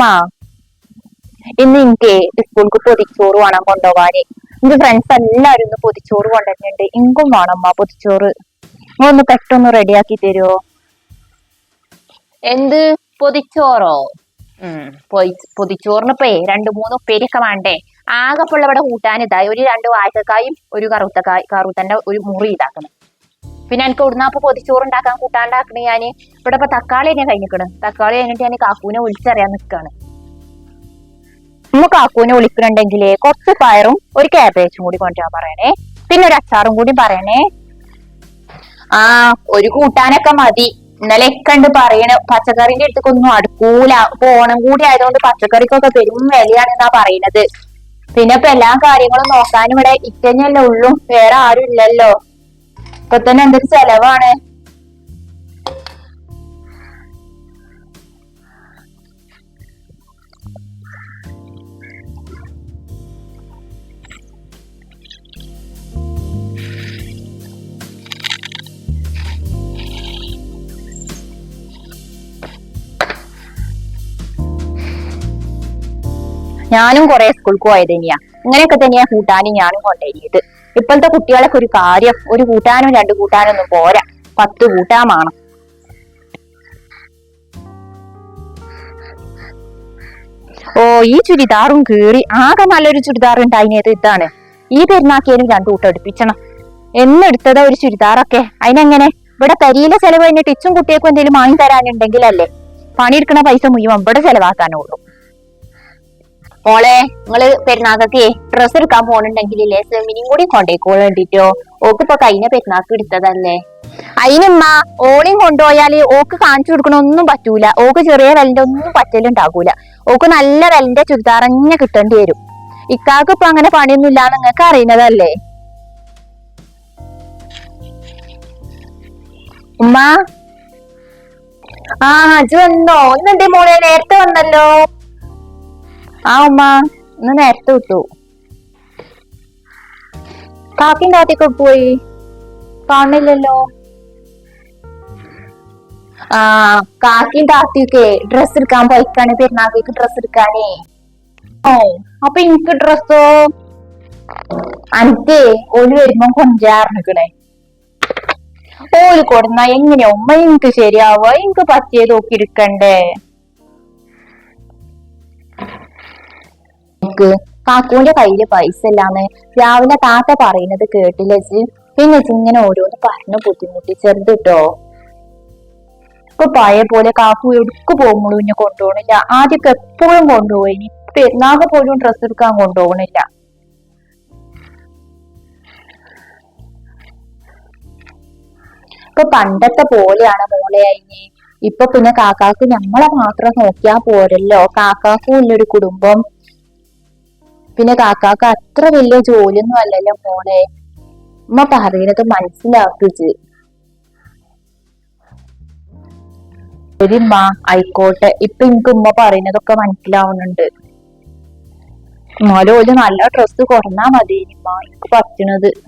മാ. ഇന്ന് എനിക്ക് സ്കൂൾക്ക് പൊതിച്ചോറ് വേണം കൊണ്ടുപോകാന്. എന്റെ ഫ്രണ്ട്സ് എല്ലാരും ഇന്ന് പൊതിച്ചോറ് കൊണ്ടുവരുന്നുണ്ട്. ഇങ്കും വേണം അമ്മ പൊതിച്ചോറ്. ഒന്ന് പെട്ടെന്ന് റെഡിയാക്കി തരുമോ എന്ത്? പൊതിച്ചോറോ? പൊതിച്ചോറിനിപ്പേ രണ്ട് മൂന്ന് ഉപ്പേരിയൊക്കെ വേണ്ടേ? ആകെപ്പുള്ള ഇവിടെ കൂട്ടാൻ ഇതായി ഒരു രണ്ട് വാഴക്കായും ഒരു കറുത്തക്കായ് കറുത്തന്റെ ഒരു മുറി ഇതാക്കണം. പിന്നെ എനിക്ക് ഇവിടുന്ന് അപ്പൊ പൊതിച്ചോറ് ഉണ്ടാക്കാൻ കൂട്ടാണ്ടാക്കണേ ഞാൻ. ഇവിടെ ഇപ്പൊ തക്കാളി തന്നെ കഴിഞ്ഞിക്കണ്. തക്കാളി കഴിഞ്ഞിട്ട് ഞാൻ കാക്കൂനെ വിളിച്ചറിയാൻ നിൽക്കാണ് നമ്മ കാക്കൂനെ വിളിക്കണുണ്ടെങ്കിൽ കുറച്ച് പയറും ഒരു കാബേജും കൂടി കൊണ്ടുവരാൻ പറയണേ. പിന്നെ ഒരു അച്ചാറും കൂടി പറയണേ. ആ ഒരു കൂട്ടാനൊക്കെ മതി. ഇന്നലെ കണ്ട് പറയണ. പച്ചക്കറിന്റെ അടുത്തേക്കൊന്നും അടുക്കൂല. ഇപ്പൊ ഓണം കൂടി ആയതുകൊണ്ട് പച്ചക്കറിക്കൊക്കെ പെരും വിലയാണെന്നാ പറയണത്. പിന്നെ ഇപ്പൊ എല്ലാ കാര്യങ്ങളും നോക്കാനും ഇവിടെ ഇറ്റഞ്ഞല്ലേ ഉള്ളൂ. വേറെ ആരും ഇല്ലല്ലോ. ഇപ്പൊ തന്നെ എന്തൊരു ചെലവാണ്? ഞാനും കുറെ സ്കൂൾക്ക് പോയത് തന്നെയാ. ഇങ്ങനെയൊക്കെ തന്നെയാ കൂട്ടാനും ഞാനും കൊണ്ടുവരിയത് ഇപ്പോഴത്തെ കുട്ടികളൊക്കെ ഒരു കാര്യം ഒരു കൂട്ടാനും രണ്ട് കൂട്ടാനും ഒന്നും പോരാ. പത്ത് കൂട്ടാമാണ് ഓ ഈ ചുരിദാറും കീറി ആകെ നല്ലൊരു ചുരിദാർ ഉണ്ടായിനേത് ഇതാണ്. ഈ പെരുന്നാക്കിയാലും രണ്ടു കൂട്ടം എടുപ്പിച്ചണം എന്നെടുത്തതാ ഒരു ചുരിദാറൊക്കെ. അതിനെങ്ങനെ? ഇവിടെ തരിയിലെ ചെലവ് കഴിഞ്ഞിട്ട് ഇച്ചും കുട്ടികൾക്കും എന്തെങ്കിലും വാങ്ങി തരാനുണ്ടെങ്കിലല്ലേ? പണിയെടുക്കണ പൈസ മുഴുവൻ ഇവിടെ ചെലവാക്കാനുള്ളൂ. മോളെ നിങ്ങൾ പെരുന്നാക്കൊക്കെ ഡ്രസ് എടുക്കാൻ പോണുണ്ടെങ്കിലേ സ്വിമ്മിനും കൂടി കൊണ്ടേക്കോൾ വേണ്ടിട്ടോ ഓക്ക് ഇപ്പൊ കഴിഞ്ഞ പെരുന്നാക്ക് എടുത്തതല്ലേ? അതിനുമ്മ ഓളിയും കൊണ്ടുപോയാൽ ഓക്ക് കാണിച്ചു കൊടുക്കണൊന്നും പറ്റൂല. ഓക്ക് ചെറിയ വിലന്റെ ഒന്നും പറ്റലുണ്ടാകൂല. ഓക്ക് നല്ല വിലന്റെ ചുരിദാർ തന്നെ കിട്ടേണ്ടി വരും. ഇക്കാക്ക് ഇപ്പൊ അങ്ങനെ പണിയൊന്നും ഇല്ലാന്ന് നിങ്ങൾക്ക് അറിയുന്നതല്ലേ? ഉമ്മ? ആ അജു വന്നോ. ഇന്നെന്തേ മോളെ നേരത്തെ വന്നല്ലോ? ആ ഉമ്മ ഇന്ന് നേരത്തെ വിട്ടു. കാക്കിൻ കാത്തിയൊക്കെ പോയി. കാണില്ലല്ലോ ആ കാക്കിൻ താത്തിയൊക്കെ ഡ്രസ് എടുക്കാൻ പോയിക്കാണ്. പെരുന്നാക്കേക്ക് ഡ്രസ് എടുക്കാനേ. ഓ അപ്പൊ എനിക്ക് ഡ്രസ്സോ അനക്കേ ഓൽ വരുമ്പോ കൊഞ്ചാറിനിക്കണേ. ഓൽ കൊടുന്ന എങ്ങനെയാ? ഉമ്മ എനിക്ക് ശരിയാവോ? എനിക്ക് പറ്റിയത് നോക്കി എടുക്കണ്ടേ? എനിക്ക് കാക്കൂന്റെ കയ്യിൽ പൈസ ഇല്ലാന്ന് രാവിലെ താത്ത പറയുന്നത് കേട്ടില്ല ജി പിന്നെ ഇങ്ങനെ ഓരോന്ന് പറഞ്ഞു ബുദ്ധിമുട്ടി. ചെറുതിട്ടോ ഇപ്പൊ പഴയ പോലെ കാക്കു എടുക്കു പോകുമ്പോഴും ഇന്നെ കൊണ്ടുപോകണില്ല. ആദ്യമൊക്കെ എപ്പോഴും കൊണ്ടുപോയി ഇനി പെരുന്നാൾക്ക് പോലും ഡ്രസ്സ് എടുക്കാൻ കൊണ്ടുപോകണില്ല. ഇപ്പൊ പണ്ടത്തെ പോലെയാണ് മോളെ. അയിന് ഇപ്പൊ പിന്നെ കാക്കാക്ക് ഞമ്മളെ മാത്രം നോക്കിയാ പോരല്ലോ. കാക്കാക്കും ഇല്ലൊരു കുടുംബം. പിന്നെ കാക്കാക്ക് അത്ര വലിയ ജോലിയൊന്നും അല്ലല്ലോ മോളെ. ഉമ്മ പറയുന്നത് മനസ്സിലാക്കിച്ച്. ശരിമ്മ ആയിക്കോട്ടെ. ഇപ്പൊ എനിക്ക് ഉമ്മ പറയുന്നതൊക്കെ മനസ്സിലാവുന്നുണ്ട്. എന്നാലും ഒരു നല്ല ഡ്രസ്സ് കുറഞ്ഞാ മതി ഉമ്മ. എനിക്ക് പറ്റണത്.